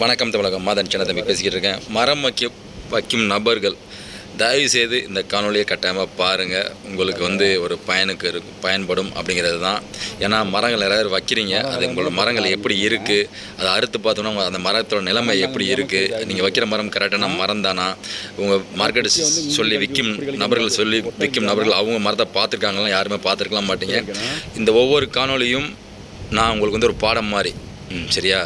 வணக்கம் தமிழகம். மாதன் சின்ன தம்பி பேசிக்கிட்டு இருக்கேன். மரம் வைக்க வைக்கும் நபர்கள் தயவு செய்து இந்த காணொலியை கட்டாயமாக பாருங்கள் உங்களுக்கு வந்து ஒரு பயனுக்கு இருக்கும் பயன்படும் அப்படிங்கிறது தான். ஏன்னா மரங்கள் நிறைய வைக்கிறீங்க. அது உங்களோட மரங்கள் எப்படி இருக்குது அதை அறுத்து பார்த்தோன்னா அந்த மரத்தோட நிலைமை எப்படி இருக்குது நீங்கள் வைக்கிற மரம் கரெக்டான மரம் தானா? உங்கள் மார்க்கெட்டு சொல்லி விற்கும் நபர்கள் சொல்லி விற்கும் நபர்கள் அவங்க மரத்தை பார்த்துருக்காங்களாம்? யாருமே பார்த்துருக்கலாம் மாட்டீங்க. இந்த ஒவ்வொரு காணொலியும் நான் உங்களுக்கு வந்து ஒரு பாடம் மாதிரி. ம் சரியா?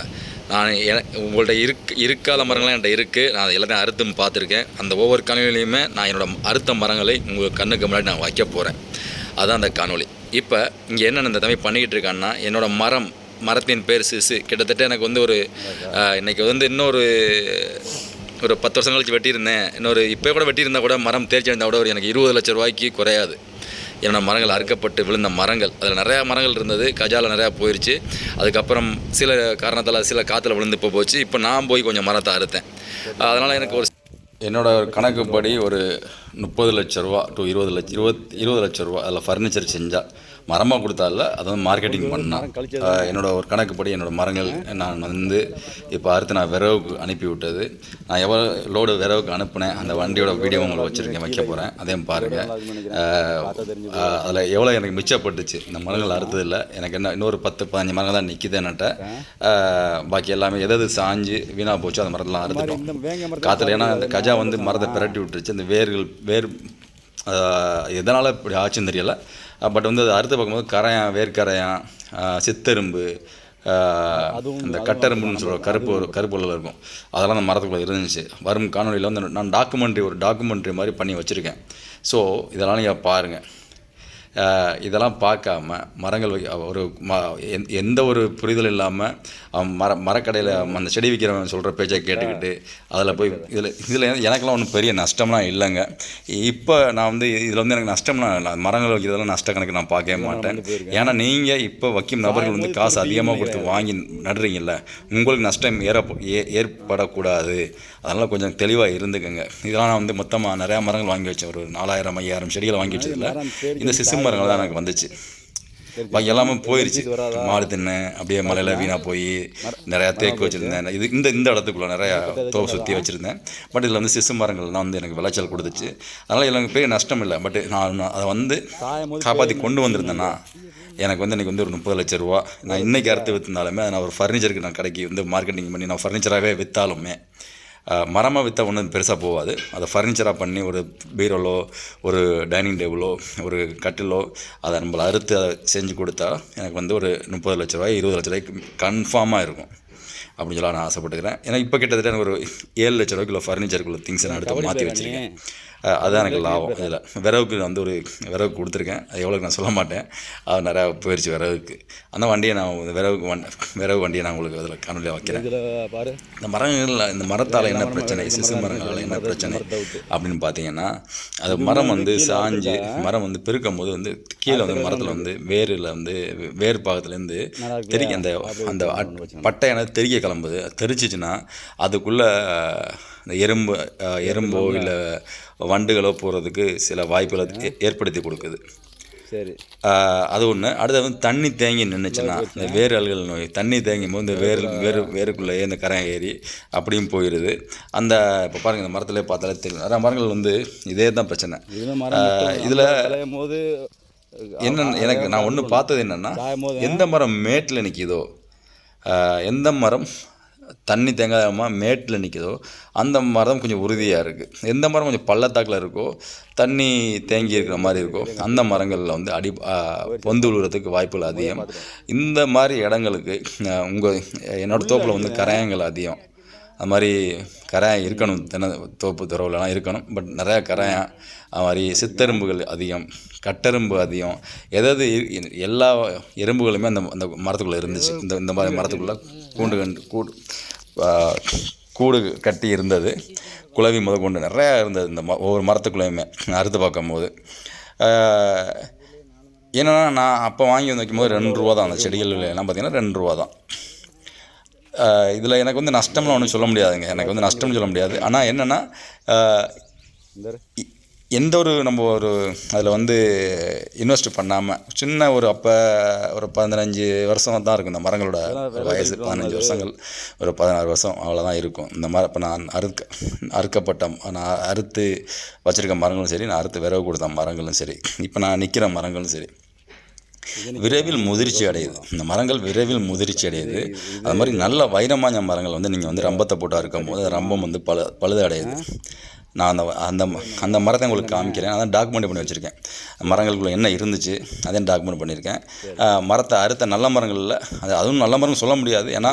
நான் உங்கள்கிட்ட உங்கள்ட்ட இருக் இருக்காத மரங்கள்லாம் என்கிட்ட இருக்குது நான் அதை எல்லாத்தையும் அறுத்தும் பார்த்துருக்கேன். அந்த ஒவ்வொரு காணொலியிலையுமே நான் என்னோட அறுத்த மரங்களை உங்கள் கண்ணுக்கு முன்னாடி நான் வைக்க போகிறேன் அதுதான் அந்த காணொளி. இப்போ இங்கே என்னென்ன இந்த தம்பி பண்ணிக்கிட்டு இருக்கான்னா என்னோடய மரம் மரத்தின் பேர் சிசு. கிட்டத்தட்ட எனக்கு வந்து ஒரு இன்றைக்கி வந்து இன்னொரு ஒரு பத்து வருஷம் கழிச்சு வெட்டியிருந்தேன். இன்னொரு இப்போ கூட வெட்டியிருந்தா கூட மரம் தேர்ச்சி அடைந்தால் கூட ஒரு எனக்கு இருபது லட்ச ரூபாய்க்கு குறையாது. என்னோட மரங்கள் அறுக்கப்பட்டு விழுந்த மரங்கள். அதில் நிறையா மரங்கள் இருந்தது. கஜாவில் நிறையா போயிடுச்சு அதுக்கப்புறம் சில காரணத்தால் சில காற்றுல விழுந்து இப்போ போச்சு. இப்போ நான் போய் கொஞ்சம் மரத்தை அறுத்தேன். அதனால் எனக்கு ஒரு என்னோட கணக்குப்படி ஒரு முப்பது லட்ச ரூபா டு இருபது லட்ச இருபத் இருபது லட்ச ரூபா அதில் ஃபர்னிச்சர் செஞ்சால் மரமாக கொடுத்தால அதை வந்து மார்க்கெட்டிங் பண்ணால் என்னோட ஒரு கணக்குப்படி என்னோட மரங்கள் நான் வந்து இப்போ அடுத்து நான் விரவுக்கு அனுப்பி விட்டது நான் எவ்வளோ லோடு விரவுக்கு அனுப்புனேன் அந்த வண்டியோட வீடியோ உங்களுக்கு வச்சுருக்கேன் வைக்க போகிறேன் அதையும் பாருங்கள் அதில் எவ்வளோ எனக்கு மிச்சப்பட்டுச்சு. இந்த மரங்கள் அறுத்ததில்ல எனக்கு என்ன இன்னொரு பத்து பதினஞ்சு மரங்கள் தான் நிற்கிது என்னட்ட பாக்கி எல்லாமே எது எது சாஞ்சு வீணாக போச்சோ அந்த மரத்தெல்லாம் அறுத்துட்டோம். காற்றுல ஏன்னா இந்த கஜா வந்து மரத்தை பிரட்டி விட்டுருச்சு. அந்த வேர்கள் வேர் எதனால் இப்படி ஆச்சுன்னு தெரியல. பட் வந்து அது அறுத்து பார்க்கும்போது கரையான் வேர்க்கரையான் சித்தெரும்பு இந்த கட்டெரும்புன்னு சொல்கிற கருப்பு கருப்பு உள்ள இருக்கும். அதெல்லாம் அந்த மரத்துக்குள்ளே இருந்துச்சு. வரும் காணொலியில் வந்து நான் டாக்குமெண்ட்ரி ஒரு டாக்குமெண்ட்ரி மாதிரி பண்ணி வச்சுருக்கேன். ஸோ இதெல்லாம் நீங்கள் பாருங்கள் இதெல்லாம் பார்க்காம மரங்கள் வை ஒரு ம எந் எந்த ஒரு புரிதல் இல்லாமல் அவன் மர மரக்கடையில் அந்த செடி விற்கிறவன் சொல்கிற பேச்சை கேட்டுக்கிட்டு அதில் போய் இதில் இதில் எனக்கெல்லாம் ஒன்றும் பெரிய நஷ்டம்லாம் இல்லைங்க. இப்போ நான் வந்து இதில் வந்து எனக்கு நஷ்டம்லாம் இல்லை மரங்கள் வைக்கிறதெல்லாம் நஷ்ட கணக்கு நான் பார்க்கவே மாட்டேன். ஏன்னா நீங்கள் இப்போ வைக்கும் நபர்கள் வந்து காசு அதிகமாக கொடுத்து வாங்கி நடுறீங்கல்ல உங்களுக்கு நஷ்டம் ஏற ஏ ஏற்படக்கூடாது. அதனால் கொஞ்சம் தெளிவாக இருந்துக்கங்க. இதெல்லாம் நான் வந்து மொத்தமாக நிறையா மரங்கள் வாங்கி வச்சேன் ஒரு நாலாயிரம் ஐயாயிரம் செடிகளை வாங்கி வச்சதில்ல இந்த சிசு மரங்கள் தான் எனக்கு வந்துச்சு. பாக்கி எல்லாமே போயிருச்சு. மாடு தின்னு அப்படியே மலையில் வீணாக போய் நிறையா தேக்கு வச்சுருந்தேன். இது இந்த இந்த இடத்துக்குள்ள நிறையா தோவை சுற்றி வச்சுருந்தேன். பட் இதில் வந்து சிசு மரங்கள்லாம் வந்து எனக்கு விளைச்சல் கொடுத்துச்சு. அதனால் எனக்கு பெரிய நஷ்டம் இல்லை. பட் நான் அதை வந்து காப்பாற்றி கொண்டு வந்திருந்தேன்னா எனக்கு வந்து இன்றைக்கி வந்து ஒரு முப்பது லட்ச ரூபா. நான் இன்றைக்கி அறுத்து விற்றுனாலுமே நான் ஒரு ஃபர்னிச்சருக்கு நான் கடைக்கு வந்து மார்க்கெட்டிங் பண்ணி நான் ஃபர்னிச்சராகவே விற்றாலுமே மரமாக விற்றா ஒன்றும் பெருசாக போகாது அதை ஃபர்னிச்சராக பண்ணி ஒரு பீரோலோ ஒரு டைனிங் டேபிளோ ஒரு கட்டிலோ அதை நம்மளை அறுத்து அதை செஞ்சு கொடுத்தா எனக்கு வந்து ஒரு முப்பது லட்ச ரூபாய் இருபது லட்ச ரூபாய்க்கு கன்ஃபார்மாக இருக்கும். அப்படின்னு சொல்ல நான் ஆசைப்பட்டுக்கிறேன். ஏன்னா இப்போ கிட்டத்தட்ட எனக்கு ஒரு ஏழு லட்ச ரூபாய்க்குள்ள ஃபர்னிச்சருக்குள்ள திங்ஸ் நான் எடுத்து மாற்றி வச்சுருக்கேன். அதுதான் எனக்கு லாபம். இதில் விறகுக்கு வந்து ஒரு விறகு கொடுத்துருக்கேன். அது எவ்வளோக்கு நான் சொல்ல மாட்டேன். அது நிறையா போயிடுச்சு விறகுக்கு. அந்த வண்டியை நான் விறகு வண்டி விறகு வண்டியை நான் உங்களுக்கு அதில் காணொலியாக வைக்கிறேன். இந்த மரங்களில் இந்த மரத்தால் என்ன பிரச்சனை? சிசு மரங்களால் என்ன பிரச்சனை? அப்படின்னு பார்த்தீங்கன்னா அது மரம் வந்து சாஞ்சு மரம் வந்து பெருக்கும் போது வந்து கீழே வந்து மரத்தில் வந்து வேரில் வந்து வேர் பாகத்துலேருந்து தெறிக்க அந்த அந்த அட்- பட்டையான தெறிக்க கிளம்புது. அது தெறிச்சிச்சுன்னா அதுக்குள்ளே இந்த எறும்பு எறும்போ இல்லை வண்டுகளோ போகிறதுக்கு சில வாய்ப்புகளை ஏற்படுத்தி கொடுக்குது. சரி. அது ஒன்று அடுத்து வந்து தண்ணி தேங்கி நின்றுச்சுன்னா இந்த வேர் அல்கள் நோய் தண்ணி தேங்கும் போது இந்த வேர் வேறு வேருக்குள்ளேயே இந்த கரை ஏறி அப்படியும் போயிடுது அந்த இப்போ பாருங்கள் இந்த மரத்துலேயே பார்த்தாலே தெரியும். நிறைய மரங்கள் வந்து இதே தான் பிரச்சனை. இதில் போது என்ன எனக்கு நான் ஒன்று பார்த்தது என்னென்னா எந்த மரம் மேட்டில் நிற்கிதோ எந்த மரம் தண்ணி தேங்காயமா மேட்டில் நிற்கிதோ அந்த மரம் கொஞ்சம் உறுதியாக இருக்குது எந்த மரம் கொஞ்சம் பள்ளத்தாக்கில் இருக்கோ தண்ணி தேங்கி இருக்கிற மாதிரி இருக்கோ அந்த மரங்களில் வந்து அடி பொந்து விழுறதுக்கு வாய்ப்புகள் அதிகம். இந்த மாதிரி இடங்களுக்கு உங்கள் என்னோடய தோப்பில் வந்து கரையாங்கள் அதிகம். அது மாதிரி கரையான் இருக்கணும் தென்னை தோப்பு துறவுலலாம் இருக்கணும் பட் நிறையா கரையான் அது மாதிரி சித்தெரும்புகள் அதிகம் கட்டெரும்பு அதிகம். எதாவது எல்லா எறும்புகளுமே அந்த அந்த மரத்துக்குள்ளே இருந்துச்சு. இந்த இந்த மாதிரி மரத்துக்குள்ளே கூண்டு கண்டு கூடு கூடு கட்டி இருந்தது. குழவி முத கூண்டு நிறையா இருந்தது இந்த ம ஒவ்வொரு மரத்துக்குள்ளேயுமே அறுத்து பார்க்கும்போது. என்னன்னா நான் அப்போ வாங்கி வந்து வைக்கும்போது ரெண்டு ரூபா தான். அந்த செடிகள் எல்லாம் பார்த்தீங்கன்னா ரெண்டு ரூபா தான். இதில் எனக்கு வந்து நஷ்டம்லாம் ஒன்றும் சொல்ல முடியாதுங்க. எனக்கு வந்து நஷ்டம்னு சொல்ல முடியாது. ஆனால் என்னென்னா இந்த எந்த ஒரு நம்ம ஒரு அதில் வந்து இன்வெஸ்ட் பண்ணாமல் சின்ன ஒரு அப்போ ஒரு பதினஞ்சு வருஷம் தான் இருக்கும் இந்த மரங்களோட வயசு பதினஞ்சு வருஷங்கள். ஒரு பதினாறு வருஷம் அவ்வளோதான் இருக்கும். இந்த மரம் இப்போ நான் அறுக்க அறுக்கப்பட்ட நான் அறுத்து வச்சுருக்க மரங்களும் சரி நான் அறுத்து விறகு கொடுத்த மரங்களும் சரி இப்போ நான் நிற்கிற மரங்களும் சரி விரைவில் முதிர்ச்சி அடையுது. இந்த மரங்கள் விரைவில் முதிர்ச்சி அடையுது. அது மாதிரி நல்ல வைரமாஞ்ச மரங்கள் வந்து நீங்கள் வந்து ரம்பத்தை போட்டு அறுக்கும் போது ரம்பம் வந்து பழு பழுது அடையுது. நான் அந்த அந்த அந்த மரத்தை உங்களுக்கு காமிக்கிறேன். அதான் டாக்குமெண்ட் பண்ணி வச்சுருக்கேன். மரங்களுக்குள்ள என்ன இருந்துச்சு அதையும் டாக்குமெண்ட் பண்ணியிருக்கேன். மரத்தை அறுத்த நல்ல மரங்களில் அது அதுவும் நல்ல மரம் சொல்ல முடியாது. ஏன்னா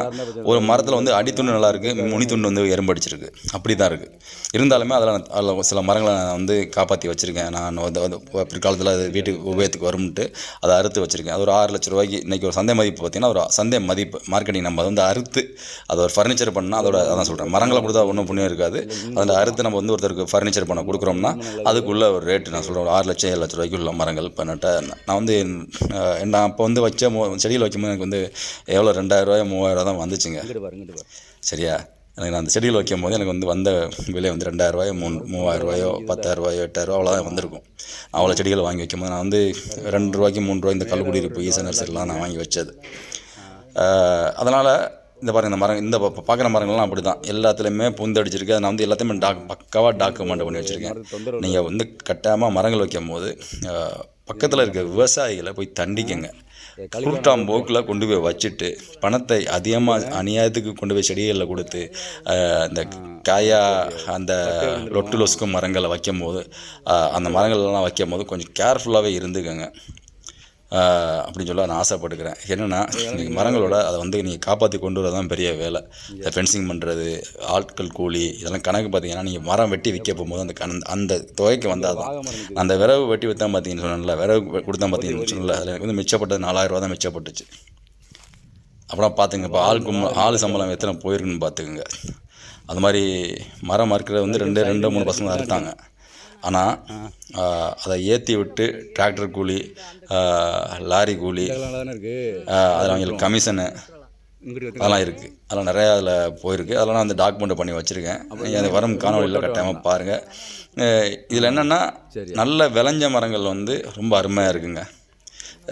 ஒரு மரத்தில் வந்து அடித்துண்டு நல்லா இருக்குது முனித்துண்டு வந்து எறும்படிச்சிருக்கு அப்படி தான் இருக்குது இருந்தாலுமே அதில் அதில் சில மரங்களை நான் வந்து காப்பாற்றி வச்சுருக்கேன். நான் வந்து வந்து பிற்காலத்தில் அது வீட்டுக்கு உபயோகத்துக்கு வரும்ட்டு அதை அறுத்து வச்சுருக்கேன். அது ஒரு ஆறு லட்ச ரூபாய்க்கு இன்றைக்கி ஒரு சந்தை மதிப்பு பார்த்தீங்கன்னா ஒரு சந்தை மதிப்பு மார்க்கெட்டிங் நம்ம அதை வந்து அறுத்து அதை ஒரு ஃபர்னிச்சர் பண்ணால் அதோட அதான் சொல்கிறேன் மரங்களை கொடுத்தா ஒன்றும் புண்ணியம் இருக்காது. அதில் அறுத்து நம்ம வந்து ஒருத்தருக்கு ஃபர்னிச்சர் பண்ண கொடுக்குறோம்னா அதுக்குள்ள ஒரு ரேட்டு நான் சொல்கிறேன் ஒரு ஆறு லட்சம் ஏழு லட்ச ரூபாய்க்கு உள்ள மரங்கள் இப்போ நட்ட நான் வந்து நான் அப்போ வந்து வச்ச செடியில் வைக்கும்போது எனக்கு வந்து எவ்வளோ ரெண்டாயிரரூவாயோ மூவாயிரம் தான் வந்துச்சுங்க. சரியா? எனக்கு நான் அந்த செடியில் வைக்கும் போது எனக்கு வந்து வந்த விலை வந்து ரெண்டாயிரரூவாயோ மூணு மூவாயிரரூவாயோ பத்தாயிரரூவாயோ எட்டாயிரரூவா அவ்வளோதான் வந்திருக்கும். அவ்வளோ செடிகள் வாங்கி வைக்கும்போது நான் வந்து ரெண்டு ரூபாய்க்கு மூணு ரூபாய் இந்த கல்குடியிருப்பு ஈச நர்சரிலாம் நான் வாங்கி வச்சது. அதனால் இந்த பாருங்க இந்த மரம் இந்த பார்க்குற மரங்கள்லாம் அப்படி தான் எல்லாத்துலேயுமே புந்தடிச்சிருக்கு அதை நான் வந்து எல்லாத்தையுமே டாக் பக்காவாக டாக்குமெண்ட் பண்ணி வச்சுருக்கேன். நீங்கள் வந்து கட்டாயமாக மரங்கள் வைக்கும் போது பக்கத்தில் இருக்க விவசாயிகளை போய் தண்டிக்கங்க. குருட்டாம் போக்கில் கொண்டு போய் வச்சுட்டு பணத்தை அதிகமாக அநியாயத்துக்கு கொண்டு போய் செடிகளில் கொடுத்து இந்த காயா அந்த லொட்டு லொசுக்கு மரங்களை வைக்கும் போது அந்த மரங்கள்லாம் வைக்கும் போது கொஞ்சம் கேர்ஃபுல்லாகவே இருந்துக்கங்க. அப்படின்னு சொல்ல நான் ஆசைப்பட்டுக்கிறேன். என்னென்னா நீங்கள் மரங்களோட அதை வந்து நீங்கள் காப்பாற்றி கொண்டு வரதான் தான் பெரிய வேலை. இந்த ஃபென்சிங் பண்ணுறது ஆட்கள் கூலி இதெல்லாம் கணக்கு பார்த்தீங்கன்னா நீங்கள் மரம் வெட்டி விற்க போகும்போது அந்த கண் அந்த தொகைக்கு வந்தால் தான் அந்த விறகு வெட்டி விற்றா பார்த்தீங்கன்னு சொன்னேன்ல விறகு கொடுத்தா பார்த்தீங்கன்னு சொன்னல அதில் எனக்கு வந்து மிச்சப்பட்டது நாலாயிரம் ரூபா தான் மிச்சப்பட்டுச்சு. அப்புறம் பார்த்துங்க இப்போ ஆள் கும் ஆள் சம்பளம் எத்தனை போயிருக்குன்னு பார்த்துக்குங்க அது மாதிரி மரம் அறுக்கிறது வந்து ரெண்டு ரெண்டு மூணு பசங்க அறுத்தாங்க. ஆனால் அதை ஏற்றி விட்டு டிராக்டர் கூலி லாரி கூலி அதில் அவங்களுக்கு கமிஷனு அதெல்லாம் இருக்குது அதெல்லாம் நிறையா அதில் போயிருக்கு. அதெல்லாம் நான் வந்து டாக்குமெண்ட் பண்ணி வச்சுருக்கேன். அந்த வரும் காணொலியில் கட்டாயமாக பாருங்கள் இதில் என்னென்னா நல்ல விளைஞ்ச மரங்கள் வந்து ரொம்ப அருமையாக இருக்குங்க.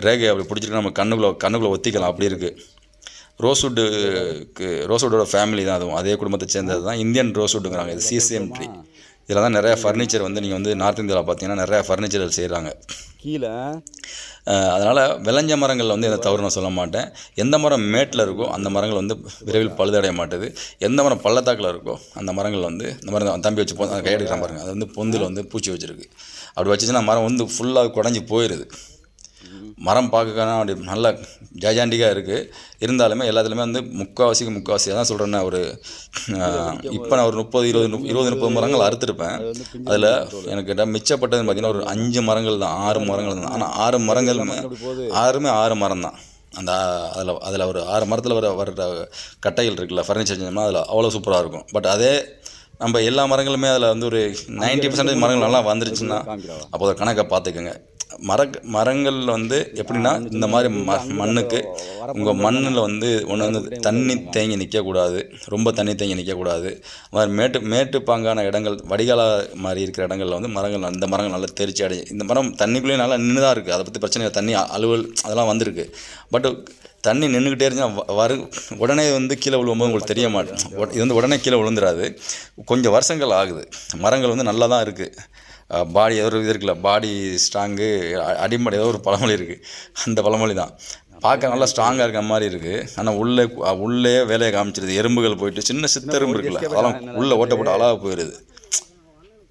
ரேகை அப்படி பிடிச்சிருக்கு நம்ம கண்ணுக்குள்ளே கண்ணுக்குள்ளே ஒத்திக்கலாம். அப்படி இருக்குது ரோஸ்வுட்டுக்கு ரோஸ்வுட்டோட ஃபேமிலி தான் அதுவும். அதே குடும்பத்தை சேர்ந்தது தான் இந்தியன் ரோஸ்வுட்டுங்கிறாங்க. இது சிசிஎம் ட்ரீ இதில் தான் நிறையா ஃபர்னிச்சர் வந்து நீங்கள் வந்து நார்த் இந்தியாவில் பார்த்தீங்கன்னா நிறையா ஃபர்னிச்சர் செய்கிறாங்க கீழே. அதனால் விளைஞ்ச மரங்களில் வந்து எந்த தவறு நான் சொல்ல மாட்டேன். எந்த மரம் மேட்டில் இருக்கோ அந்த மரங்கள் வந்து விரைவில் பழுதடைய மாட்டுது. எந்த மரம் பள்ளத்தாக்கில் இருக்கோ அந்த மரங்கள் வந்து இந்த மரம் தம்பி வச்சு கையெடுக்கிற பாருங்க. அது வந்து பொந்தில் வந்து பூச்சி வச்சிருக்கு. அப்படி வச்சுச்சுன்னா மரம் வந்து ஃபுல்லாக குடஞ்சி போயிடுது மரம் பார்க்கக்கான அப்படி நல்ல ஜாஜாண்டிக்காக இருக்குது இருந்தாலுமே எல்லாத்துலேயுமே வந்து முக்கால்வாசிக்கு முக்கால்வாசி அதான் சொல்கிறேன்னா ஒரு இப்போ நான் ஒரு முப்பது இருபது இருபது முப்பது மரங்கள் அறுத்துருப்பேன். அதில் எனக்கு இடம் மிச்சப்பட்டது பார்த்தீங்கன்னா ஒரு அஞ்சு மரங்கள் தான் ஆறு மரங்கள் தான். ஆனால் ஆறு மரங்களுமே ஆறுமே ஆறு மரம் தான். அந்த அதில் அதில் ஒரு ஆறு மரத்தில் வர வர்ற கட்டைகள் இருக்குல்ல ஃபர்னிச்சர் செஞ்சோம்னா அதில் அவ்வளோ சூப்பராக இருக்கும். பட் அதே நம்ம எல்லா மரங்களுமே அதில் வந்து ஒரு நைன்ட்டி பர்சன்டேஜ் மரங்கள் நல்லா வந்துருச்சுன்னா அப்போ அதை கணக்கை பார்த்துக்கோங்க. மர மரங்கள் வந்து எப்படின்னா இந்த மாதிரி ம மண்ணுக்கு உங்கள் மண்ணில் வந்து ஒன்று வந்து தண்ணி தேங்கி நிற்கக்கூடாது ரொம்ப தண்ணி தேங்கி நிற்கக்கூடாது மாதிரி மேட்டு மேட்டு பாங்கான இடங்கள் வடிகால மாதிரி இருக்கிற இடங்கள்ல வந்து மரங்கள் இந்த மரங்கள் நல்லா தெரிச்சு அடை இந்த மரம் தண்ணிக்குள்ளேயே நல்லா நின்று தான் இருக்குது அதை பற்றி பிரச்சனை இல்லை. தண்ணி அலுவல் அதெல்லாம் வந்திருக்கு. பட் தண்ணி நின்றுக்கிட்டே இருந்துச்சுன்னா வ- வரு உடனே வந்து கீழே விழும்போது உங்களுக்கு தெரிய மாட்டேன். இது வந்து உடனே கீழே விழுந்துராது. கொஞ்சம் வருஷங்கள் ஆகுது. மரங்கள் வந்து நல்லா தான் இருக்குது பாடி ஏதோ இது இருக்குல்ல பாடி ஸ்ட்ராங்கு அடிமடை ஏதோ ஒரு பழமொழி இருக்குது அந்த பழமொழி தான். பார்க்க நல்லா ஸ்ட்ராங்காக இருக்க மாதிரி இருக்குது ஆனால் உள்ளே உள்ளே வேலையை காமிச்சிருது எறும்புகள் போயிட்டு சின்ன சித்தெரும்பு இருக்குல்ல அதெல்லாம் உள்ளே ஓட்ட போட்டு அழகாக போயிடுது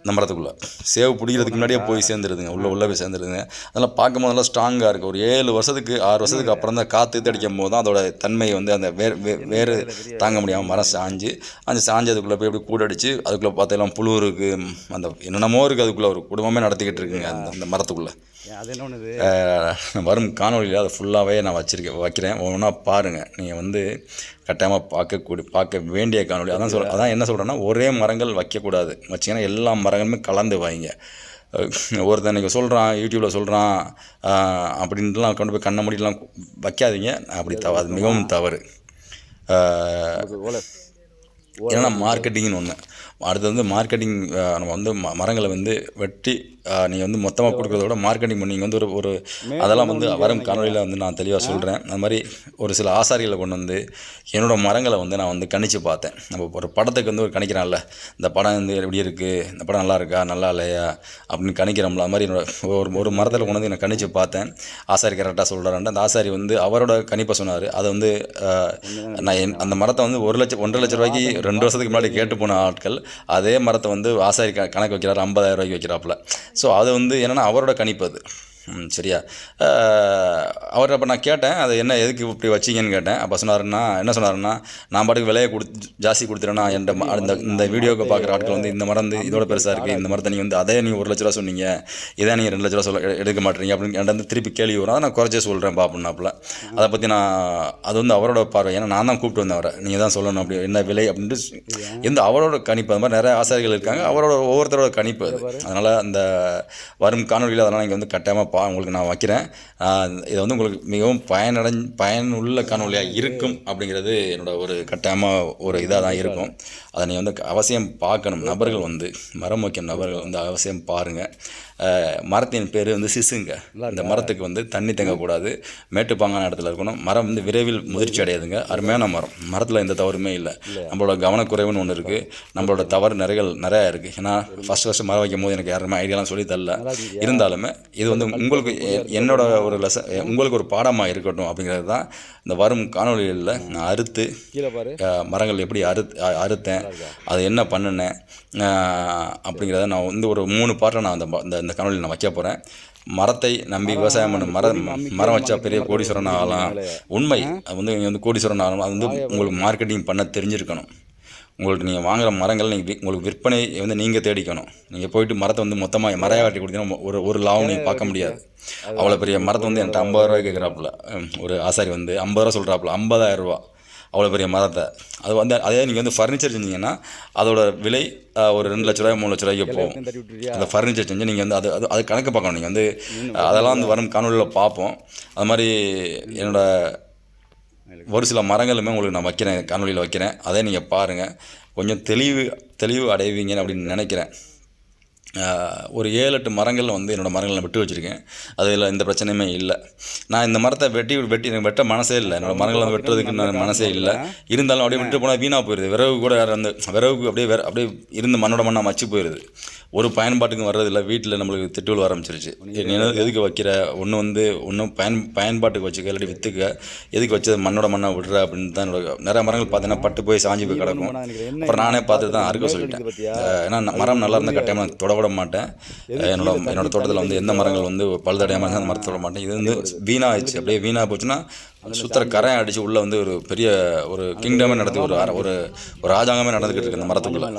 இந்த மரத்துக்குள்ளே சேவ் பிடிக்கிறதுக்கு முன்னாடியே போய் சேர்ந்துருதுங்க உள்ளே உள்ளே போய் சேர்ந்துருதுங்க அதெல்லாம் பார்க்கும்போது நல்லா ஸ்ட்ராங்காக இருக்குது ஒரு ஏழு வருஷத்துக்கு ஆறு வருஷத்துக்கு அப்புறம் தான் காற்று தடிக்கும் போது தான் அதோட தன்மை வந்து அந்த வேர் வே- வேறு தாங்க முடியாமல் மரம் சாஞ்சு அந்த சாஞ்சதுக்குள்ளே போய் எப்படி கூடடிச்சு அதுக்குள்ளே பார்த்தெல்லாம் புழு இருக்குது அந்த என்னென்னமோ இருக்குது அதுக்குள்ளே. ஒரு குடும்பமே நடத்திக்கிட்டு இருக்குங்க அந்த அந்த மரத்துக்குள்ளே. அது என்ன வரும் காணொலியில் அதை ஃபுல்லாகவே நான் வச்சிருக்கேன் வைக்கிறேன். ஒன்றா பாருங்கள் நீங்கள் வந்து கட்டாயமாக பார்க்கக்கூடிய பார்க்க வேண்டிய காணொலி அதான் சொல் அதான் என்ன சொல்கிறேன்னா ஒரே மரங்கள் வைக்கக்கூடாது. வச்சிங்கன்னா எல்லா மரங்களுமே கலந்து வைங்க. ஒருத்தன் நீங்கள் சொல்கிறான் யூடியூப்பில் சொல்கிறான் அப்படின்ட்டுலாம் கொண்டு போய் கண்ண முடியலாம் வைக்காதீங்க. அப்படி தவ அது மிகவும் தவறு. ஏன்னா மார்க்கெட்டிங்னு ஒன்று அடுத்து வந்து மார்க்கெட்டிங் நம்ம வந்து ம- மரங்களை வந்து வெட்டி நீங்கள் வந்து மொத்தமாக கொடுக்குறத விட மார்க்கெட்டிங் பண்ணி நீங்கள் வந்து ஒரு ஒரு அதெல்லாம் வந்து வரும் காணொலியில் வந்து நான் தெளிவாக சொல்கிறேன் அந்த மாதிரி ஒரு சில ஆசாரிகளை கொண்டு வந்து என்னோடய மரங்களை வந்து நான் வந்து கணிச்சு பார்த்தேன். நம்ம ஒரு படத்துக்கு வந்து ஒரு கணிக்கிறான்ல இந்த படம் வந்து எப்படி இருக்குது இந்த படம் நல்லா இருக்கா நல்லா இல்லையா அப்படின்னு கணிக்கிறோம்ல அது மாதிரி என்னோட ஒரு ஒரு மரத்தில் கொண்டு வந்து நான் கணிச்சு பார்த்தேன். ஆசாரி கரெக்டாக சொல்கிறான்ட்டு அந்த ஆசாரி வந்து அவரோட கணிப்பை சொன்னார். அதை வந்து நான் என் அந்த மரத்தை வந்து ஒரு லட்சம் ஒன்றரை லட்சம் ரூபாய்க்கு ரெண்டு வருஷத்துக்கு முன்னாடி கேட்டு போன ஆட்கள். அதே மரத்தை வந்து ஆசாரி க கணக்கு வைக்கிறார் ஐம்பதாயிரம் ரூபாய்க்கு வைக்கிறாப்புல. ஸோ அது வந்து என்னென்னா அவரோட கணிப்பு அது. சரியா? அவர் அப்போ நான் கேட்டேன் அது என்ன எதுக்கு இப்படி வச்சீங்கன்னு கேட்டேன். அப்போ சொன்னாருன்னா என்ன சொன்னாருன்னா நான் பாட்டுக்கு விலையை கொடுத்து ஜாஸ்தி கொடுத்துட்டேன்னா என்கிட்ட ம- இந்த இந்த வீடியோக்கு பார்க்குற ஆட்கள் வந்து இந்த மரம் வந்து இதோட பெருசாக இருக்குது இந்த மரத்தை நீங்கள் வந்து அதே நீங்கள் ஒரு லட்ச ரூபா சொன்னீங்க இதே நீங்கள் ரெண்டு லட்ச ரூபா சொல்ல எடுக்க மாட்டீங்க அப்படின்னு என்கிட்ட வந்து திருப்பி கேள்வி வரும். அதை நான் குறைச்சே சொல்கிறேன் பாப்புனாப்புல அதை பற்றி நான் அது வந்து அவரோட பார்வை. ஏன்னா நான் தான் கூப்பிட்டு வந்தேன் அவரை. நீங்கள் தான் சொல்லணும் அப்படி என்ன விலை அப்படின்ட்டு எந்த அவரோட கணிப்பு அது மாதிரி நிறைய ஆசாரிகள் இருக்காங்க அவரோட ஒவ்வொருத்தரோட கணிப்பு அது. அதனால் அந்த வரும் காணொலியில் அதெல்லாம் நீங்கள் வந்து கட்டாயமாக பா உங்களுக்கு நான் வைக்கிறேன். இதை இது வந்து உங்களுக்கு மிகவும் பயனடைஞ் பயனுள்ள காணொலியாக இருக்கும் அப்படிங்கிறது என்னோடய ஒரு கட்டாயமாக ஒரு இதாக தான் இருக்கும். அதை நீங்கள் வந்து அவசியம் பார்க்கணும். நபர்கள் வந்து மரம் வைக்கும் நபர்கள் வந்து அவசியம் பாருங்கள் மரத்தின் பேர் வந்து சிசுங்க. இந்த மரத்துக்கு வந்து தண்ணி தேங்கக்கூடாது. மேட்டுப்பாங்கான இடத்துல இருக்கணும். மரம் வந்து விரைவில் முதிர்ச்சி அடையாதுங்க. அருமையான மரம். மரத்தில் எந்த தவறுமே இல்லை. நம்மளோட கவனக்குறைவுன்னு ஒன்று இருக்குது நம்மளோட தவறு நிறைகள் நிறையா இருக்குது ஏன்னா ஃபஸ்ட் ஃபஸ்ட்டு மரம் வைக்கும் போது எனக்கு யாருமே ஐடியாலாம் சொல்லி தரல. இருந்தாலுமே இது வந்து உங்களுக்கு என்னோட ஒரு லெச உங்களுக்கு ஒரு பாடமாக இருக்கட்டும் அப்படிங்கிறது தான் இந்த வரும் காணொலிகளில் நான் அறுத்து மரங்கள் எப்படி அறு அறுத்தேன் அதை என்ன பண்ணினேன் அப்படிங்கிறத நான் வந்து ஒரு மூணு பாட்டை நான் அந்த இந்த காணொலியில் நான் வைக்க போகிறேன் மரத்தை நம்பி விவசாயம் பண்ண மரம் மரம் வச்சா பெரிய கோடீஸ்வரன் ஆகலாம். உண்மை. அது வந்து நீங்கள் வந்து கோடீஸ்வரன் ஆகலாம் அது வந்து உங்களுக்கு மார்க்கெட்டிங் பண்ண தெரிஞ்சிருக்கணும். உங்களுக்கு நீங்கள் வாங்குற மரங்கள் நீங்கள் உங்களுக்கு விற்பனை வந்து நீங்கள் தேடிக்கணும். நீங்கள் போயிட்டு மரத்தை வந்து மொத்தமாக மரையா வெட்டி கொடுத்தீங்கன்னா ஒரு ஒரு லாபம் நீங்கள் பார்க்க முடியாது. அவ்வளோ பெரிய மரத்தை வந்து என்கிட்ட ஐம்பது ரூபாய் கேட்குறாப்புல ஒரு ஆசாரி வந்து ஐம்பது ரூபா சொல்கிறாப்புல ஐம்பதாயிரம் ரூபா. அவ்வளோ பெரிய மரத்தை. அது வந்து அதே நீங்கள் வந்து ஃபர்னிச்சர் செஞ்சீங்கன்னா அதோட விலை ஒரு ரெண்டு லட்ச ரூபாய் மூணு லட்ச ரூபாய்க்கு போகும். அந்த ஃபர்னிச்சர் செஞ்சு நீங்கள் வந்து அது அது அது கணக்கு பார்க்கணும். நீங்கள் வந்து அதெல்லாம் வந்து வரும் காணொலியில் பார்ப்போம். அது மாதிரி என்னோட ஒரு சில மரங்களுமே உங்களுக்கு நான் வைக்கிறேன் காணொலியில் வைக்கிறேன். அதை நீங்கள் பாருங்கள் கொஞ்சம் தெளிவு தெளிவு அடைவீங்கன்னு அப்படின்னு நினைக்கிறேன். ஒரு ஏழு எட்டு மரங்கள் வந்து என்னோடய மரங்களை விட்டு வச்சுருக்கேன். அதில் எந்த பிரச்சனையுமே இல்லை. நான் இந்த மரத்தை வெட்டி வெட்டி எனக்கு வெட்ட மனசே இல்லை. என்னோடய மரங்களை வந்து வெட்டுறதுக்கு நான் மனசே இல்லை. இருந்தாலும் அப்படியே விட்டு போனால் வீணாக போயிடுது விறகு கூட அந்த விறகுக்கு அப்படியே வேற அப்படியே இருந்து மண்ணோட மண்ணாக மச்சு போயிடுது ஒரு பயன்பாட்டுக்கும் வர்றதில்ல வீட்டில் நம்மளுக்கு திட்டுகள் ஆரம்பிச்சிருச்சு. எதுக்கு வைக்கிற? ஒன்று வந்து ஒன்றும் பயன் பயன்பாட்டுக்கு வச்சுக்க இல்லாட்டி விற்றுக்க எதுக்கு வச்சது மண்ணோட மண்ணை விடுற? அப்படின்னு தான் என்னோட நிறைய மரங்கள் பார்த்தீங்கன்னா பட்டு போய் சாஞ்சு போய் கிடக்கும். அப்புறம் நானே பார்த்து தான் அறுக்க சொல்லிட்டேன். ஏன்னா நான் மரம் நல்லா இருந்தால் கட்டாயமாக நான் விட மாட்டேன் என்னோட என்னோட தோட்டத்தில் வந்து எந்த மரங்கள் வந்து பழுதடையாமல் அந்த மரத்தை தொட மாட்டேன். இது வந்து வீணாகிடுச்சு அப்படியே வீணாக போச்சுன்னா சுத்தர கரை அடித்து உள்ளே வந்து ஒரு பெரிய ஒரு கிங்டமே நடத்தி ஒரு ஒரு ஒரு ராஜாங்கமே நடந்துக்கிட்டு இருக்கு அந்த மரத்துக்குள்ளே.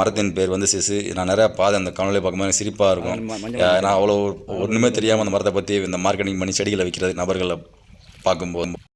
மரத்தின் பேர் வந்து சிசு. நான் நிறையா பாதை அந்த காணொலியை பார்க்கும்போது சிரிப்பாக இருக்கும். நான் அவ்வளோ ஒன்றுமே தெரியாமல் அந்த மரத்தை பற்றி இந்த மார்க்கெட்டிங் பண்ணி செடிகளை விற்கிறது நபர்களை பார்க்கும்போது